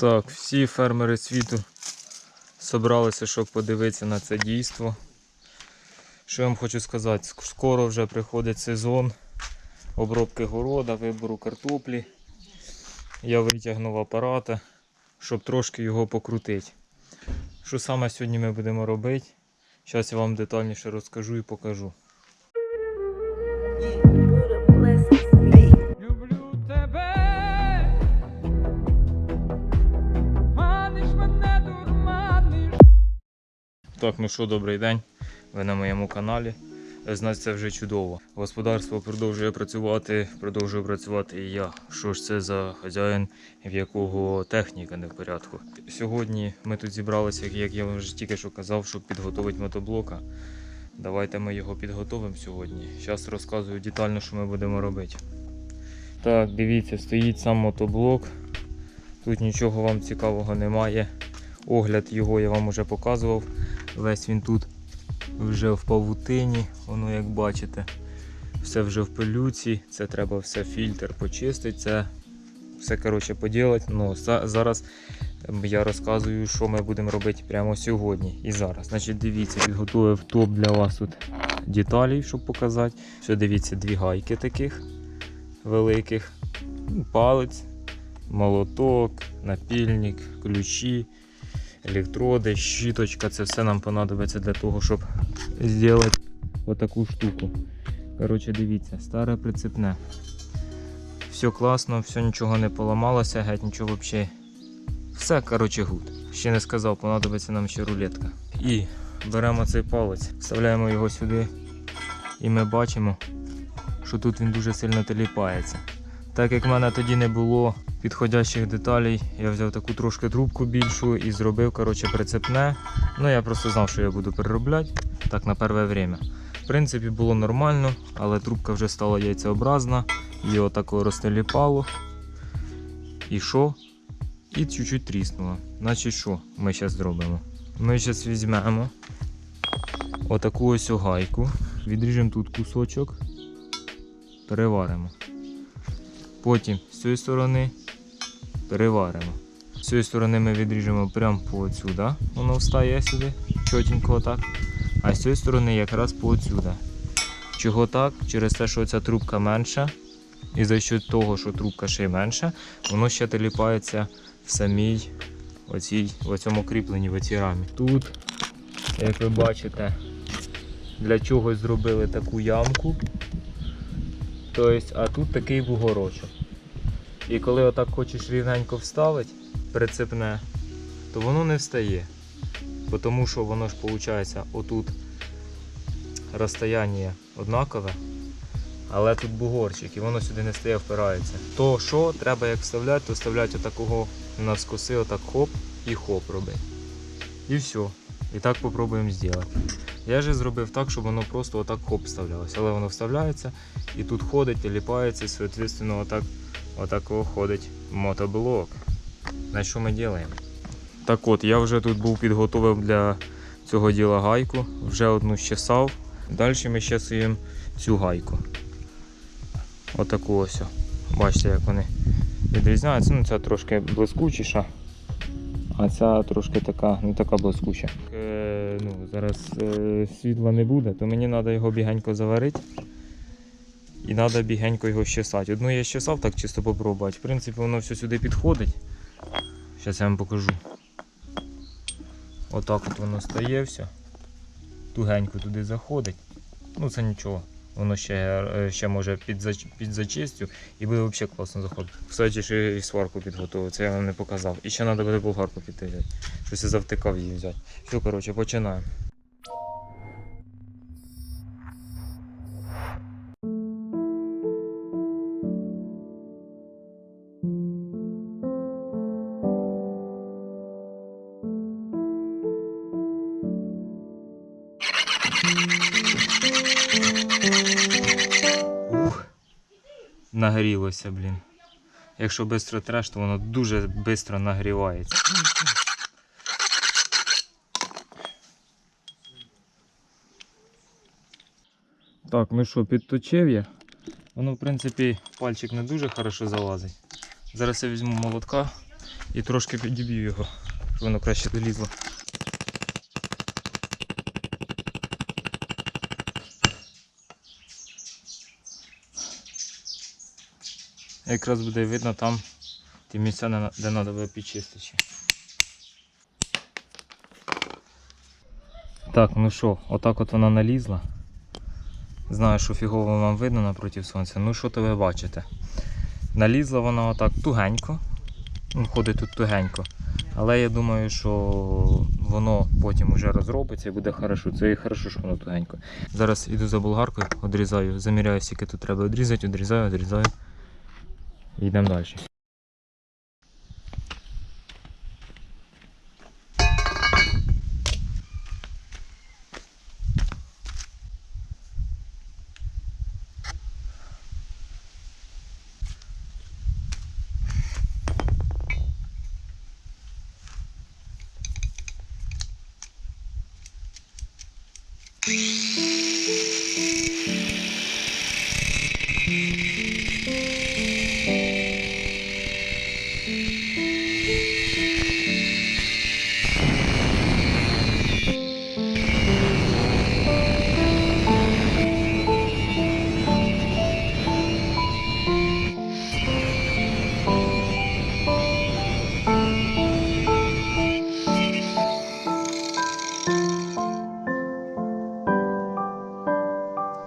Так, всі фермери світу зібралися, щоб подивитися на це дійство. Що я вам хочу сказати, скоро вже приходить сезон обробки города, вибору картоплі. Я витягнув апарата, щоб трошки його покрутити. Що саме сьогодні ми будемо робити? Зараз я вам детальніше розкажу і покажу. Так, ну що, добрий день. Ви на моєму каналі. Знаєте, це вже чудово. Господарство продовжує працювати, продовжує працювати і я. Що ж це за хазяїн, в якого техніка не в порядку. Сьогодні ми тут зібралися, як я вже тільки що казав, щоб підготувати мотоблока. Давайте ми його підготовимо сьогодні. Зараз розказую детально, що ми будемо робити. Так, дивіться, стоїть сам мотоблок. Тут нічого вам цікавого немає. Огляд його я вам вже показував. Весь він тут вже в павутині, воно як бачите. Все вже в пилюці, це треба все фільтр почистити, це все коротше поділати. Ну, зараз ем, я розказую, що ми будемо робити прямо сьогодні і зараз. Значить, дивіться, підготував топ для вас тут деталей, щоб показати. Все, дивіться, дві гайки таких великих, палець, молоток, напільник, ключі електроди, щіточка, це все нам понадобиться для того, щоб зробити отаку штуку. Коротше, дивіться, старе прицепне. Все класно, все нічого не поламалося, геть нічого взагалі. Все, коротше, гуд. Ще не сказав, понадобиться нам ще рулетка. І беремо цей палець, вставляємо його сюди, і ми бачимо, що тут він дуже сильно теліпається. Так як в мене тоді не було підходящих деталей, я взяв таку трошки трубку більшу і зробив коротше, прицепне. Ну я просто знав, що я буду переробляти так на перше время. В принципі, було нормально, але трубка вже стала яйцеобразна, її отако розтеліпало. І що? І чуть-чуть тріснуло. Значить, що ми зараз зробимо? Ми зараз візьмемо отаку ось гайку, відріжемо тут кусочок, переваримо. Потім з цієї сторони переваримо. З цієї сторони ми відріжемо прямо по отсюди. Воно встає сюди, чотенько отак. А з цієї сторони якраз по отсюди. Чого так? Через те, що ця трубка менша. І за счет того, що трубка ще й менша, воно ще теліпається в самій оцій, в цьому кріпленні, в цій рамі. Тут, як ви бачите, для чогось зробили таку ямку. Тобто, а тут такий бугорочок. І коли отак хочеш рівненько вставити, прицепне, то воно не встає. Тому що воно ж виходить отут розстояння однакове, але тут бугорчик і воно сюди не стає, впирається. То що треба як вставляти, то вставляти отакого навскоси, отак хоп і хоп робити. І все. І так попробуємо зробити. Я же зробив так, щоб воно просто отак хоп вставлялося. Але воно вставляється і тут ходить, і ліпається, і, соответственно, отак, отак ходить мотоблок. На що ми робимо? Так от, я вже тут був підготовив для цього діла гайку, вже одну щесав. Далі ми щасуємо цю гайку. Отаку ось. Бачите, як вони відрізняються. Ну, ця трошки блискучіша, а ця трошки така, не така блискуча. Е, ну, зараз е, світла не буде, то мені треба його бігенько заварити. І треба бігенько його щесати. Одну я щесав, так чисто попробувати. В принципі, воно все сюди підходить. Зараз я вам покажу. Отак от воно стає все. Тугенько туди заходить. Ну це нічого. Воно ще, е, ще може під, зач- зачистю і буде взагалі класно заходити. Кстати, ще і сварку підготував, це я вам не показав. І ще треба буде болгарку піти. Щось я завтикав її взяти. Все, коротше, починаємо. Нагрілося, блін. Якщо швидко треш, то воно дуже швидко нагрівається. Так, ну що, підточив я. Воно, в принципі, пальчик не дуже хорошо залазить. Зараз я візьму молотка І трошки підіб'ю його, щоб воно краще долізло. Якраз буде видно там ті місця, де треба буде підчистити. Так, ну що, отак от вона налізла. Знаю, що фігово вам видно напроти сонця. Ну що то ви бачите? Налізла вона отак тугенько. Ну, ходить тут тугенько. Але я думаю, що воно потім вже розробиться і буде хорошо. Це і хорошо, що воно тугенько. Зараз іду за болгаркою, одрізаю, заміряю, скільки тут треба одрізати, одрізаю, одрізаю. І йдемо далі.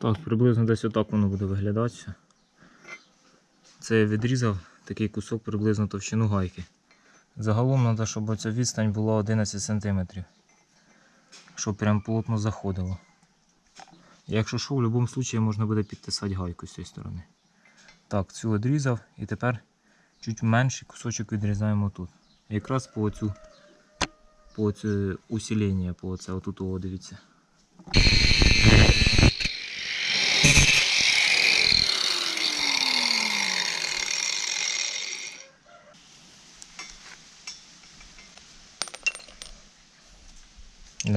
Так, приблизно десь отак воно буде виглядати. Це я відрізав такий кусок приблизно товщину гайки. Загалом треба, щоб ця відстань була 11 см. Щоб прям плотно заходило. Якщо що, в будь-якому випадку можна буде підтисати гайку з цієї сторони. Так, цю відрізав і тепер чуть менший кусочок відрізаємо тут. Якраз по оцю, по оцю усилення, по оце, отут, о, дивіться.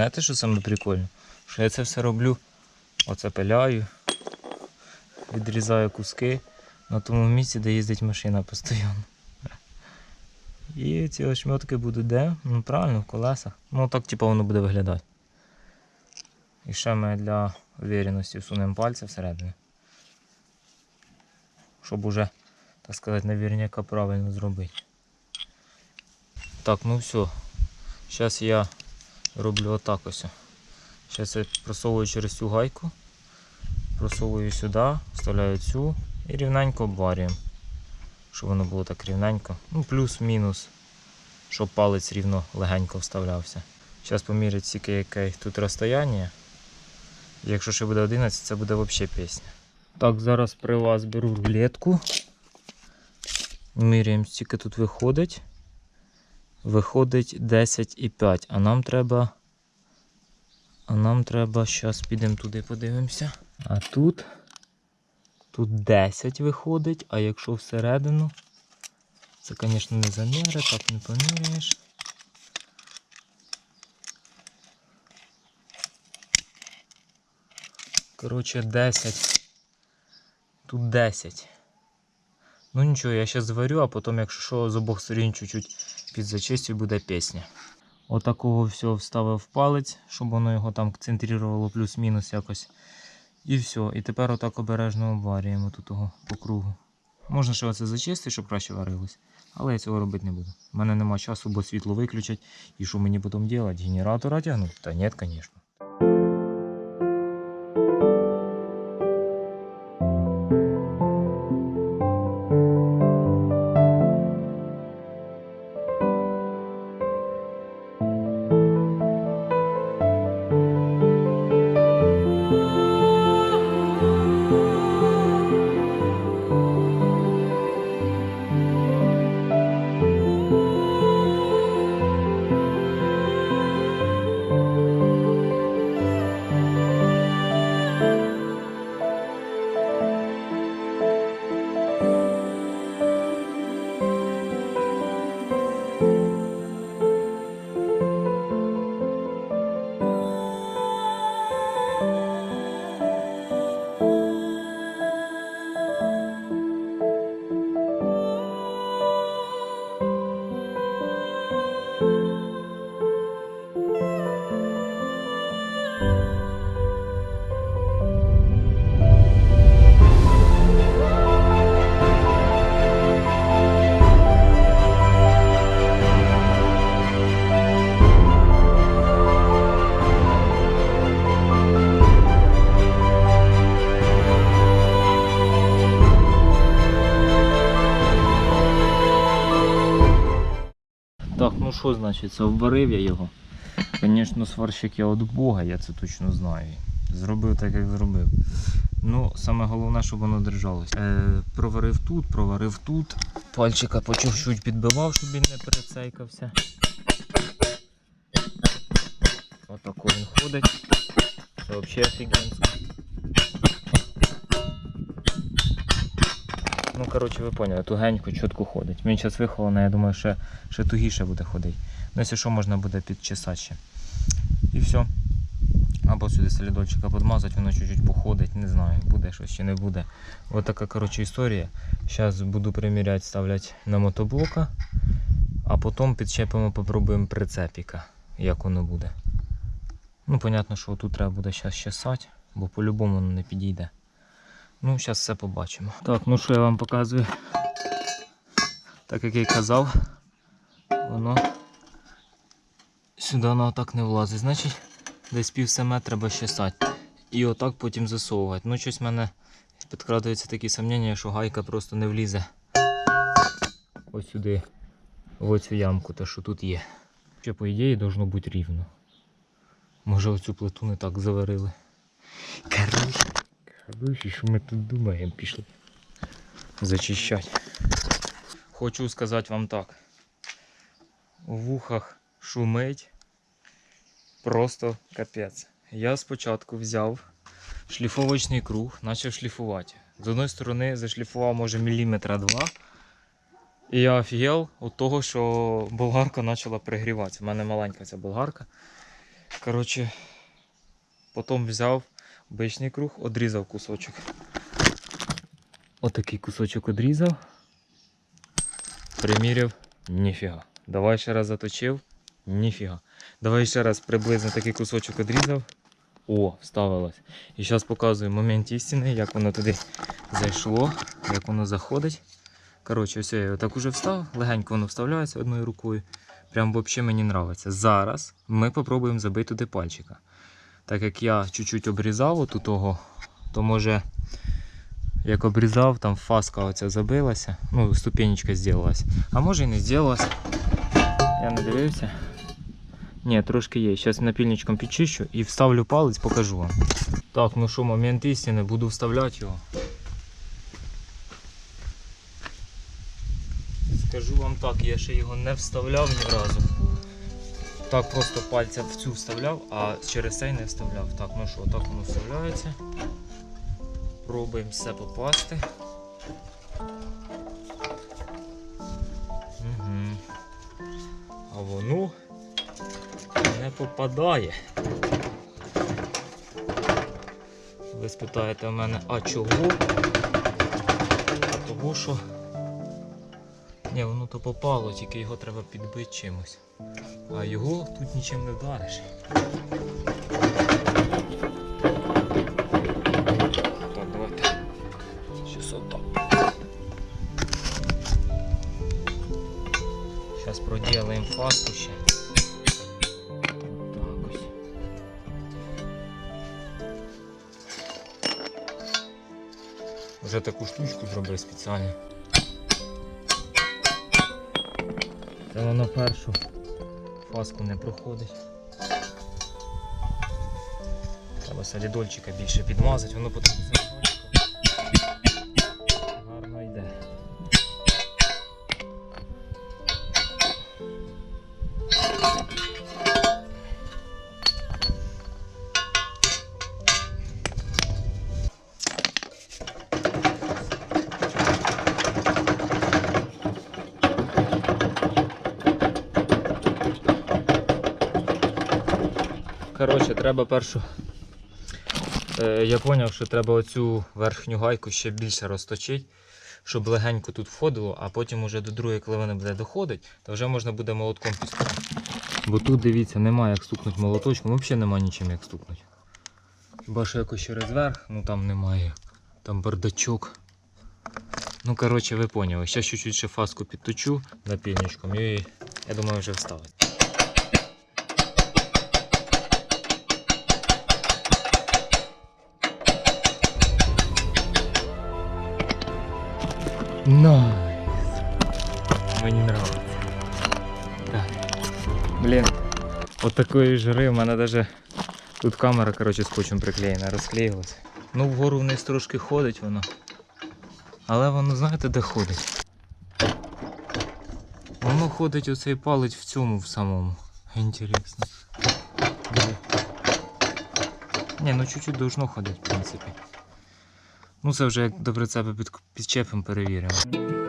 Знаєте, що саме прикольно? Що я це все роблю, оце пиляю, відрізаю куски на тому місці, де їздить машина постійно. І ці ошметки будуть де? Ну правильно, в колесах. Ну так типу воно буде виглядати. І ще ми для увереності всунемо пальці всередину. Щоб уже, так сказати, наверняка правильно зробити. Так, ну все. Зараз я роблю отак ось. Зараз я просовую через цю гайку, просовую сюди, вставляю цю і рівненько обварюємо. Щоб воно було так рівненько. Ну, плюс-мінус, щоб палець рівно легенько вставлявся. Зараз поміряти скільки яке тут розстояння. Якщо ще буде 11, це буде взагалі пісня. Так, зараз при вас беру рулетку. Міряємо, скільки тут виходить виходить 10,5, а нам треба. А нам треба, зараз підемо туди подивимося. А тут. Тут 10 виходить, а якщо всередину. Це, звісно, не заміри, так не поміряєш. Коротше, 10. Тут 10. Ну нічого, я зараз зварю, а потім, якщо що, з обох сторін чуть-чуть під зачистю буде пісня. Отакого всього вставив в палець, щоб воно його там центрувало плюс-мінус якось. І все. І тепер отак обережно обварюємо тут того по кругу. Можна ще оце зачистити, щоб краще варилось. Але я цього робити не буду. У мене нема часу, бо світло виключать. І що мені потім робити? Генератора тягнути? Та ні, звісно. Що значить, обварив я його. Звісно, сварщик я від Бога, я це точно знаю. Зробив так, як зробив. Ну, саме головне, щоб воно держалось. Е, проварив тут, проварив тут. Пальчика по чуть-чуть підбивав, щоб він не перецейкався. Отако він ходить. Це взагалі офігенсько. Ну, коротше, ви поняли, тугенько, чітко ходить. Він зараз вихований, я думаю, ще, ще тугіше буде ходити. Ну, якщо що, можна буде підчесати ще. І все. Або сюди солідольчика підмазати, воно чуть-чуть походить, не знаю, буде щось чи не буде. Ось така коротше історія. Зараз буду приміряти, ставляти на мотоблока, а потім підчепимо, попробуємо прицепіка, як воно буде. Ну, понятно, що тут треба буде зараз чесати, бо по-любому воно не підійде. Ну, зараз все побачимо. Так, ну що я вам показую. Так як я й казав, воно сюди воно так не влазить. Значить, десь пів семи треба щесати. І отак потім засовувати. Ну, щось в мене підкрадаються такі сумніння, що гайка просто не влізе ось сюди, в оцю ямку, те, що тут є. Ще, по ідеї, должно бути рівно. Може оцю плиту не так заварили. Короче, короче, що ми тут думаємо, пішли зачищати. Хочу сказати вам так. У вухах шумить просто капець. Я спочатку взяв шліфовочний круг, почав шліфувати. З одної сторони зашліфував може міліметра два. І я офігел від того, що болгарка почала пригріватися. У мене маленька ця болгарка. Коротше, потім взяв обичний круг, одрізав кусочок. Отакий кусочок одрізав. Приміряв, ніфіга. Давай ще раз заточив, ніфіга. Давай ще раз приблизно такий кусочок одрізав. О, вставилось. І зараз показую момент істини, як воно туди зайшло, як воно заходить. Коротше, ось я так уже встав, легенько воно вставляється одною рукою. Прям взагалі мені подобається. Зараз ми спробуємо забити туди пальчика. Так як я чуть-чуть обрізав оту того, то може як обрізав, там фаска оця забилася, ну, ступенечка зробилась. А може і не зробилась. Я не дивився. Ні, трошки є. Зараз напільничком підчищу і вставлю палець, покажу вам. Так, ну що, момент істини, буду вставляти його. Скажу вам так, я ще його не вставляв ні разу. Так просто пальця в цю вставляв, а через цей не вставляв. Так, ну що, так воно вставляється. Пробуємо все попасти. Угу. А воно не попадає. Ви спитаєте у мене, а чого? Того що. Ні, воно то попало, тільки його треба підбити чимось. А його тут нічим не вдариш. Так, давайте. Щас отак. Зараз проділаємо фаску ще. Вже таку штучку зробив спеціально. Це воно першу фаску не проходить. Треба солідольчика більше підмазати, воно потім Коротше, треба першу. Е, я зрозумів, що треба оцю верхню гайку ще більше розточити, щоб легенько тут входило, а потім уже до другої, коли вона буде доходити, то вже можна буде молотком підстукати. Бо тут, дивіться, немає як стукнути молоточком, взагалі немає нічим як стукнути. Хіба що якось через верх, ну там немає. Там бардачок. Ну, коротше, ви поняли. Ще чуть-чуть ще фаску підточу напільничком і я думаю вже вставить. Найс. Мені нравится. Блін. От такої жири в мене даже тут камера, коротше, скотчем приклеєна, розклеїлася. Ну, вгору вниз трошки ходить воно. Але воно, знаєте, де ходить? Воно ходить оцей палець в цьому в самому. Інтересно. Ні, ну чуть-чуть должно ходити, в принципі. Ну це вже як до прицепа під, підчепимо, перевіримо.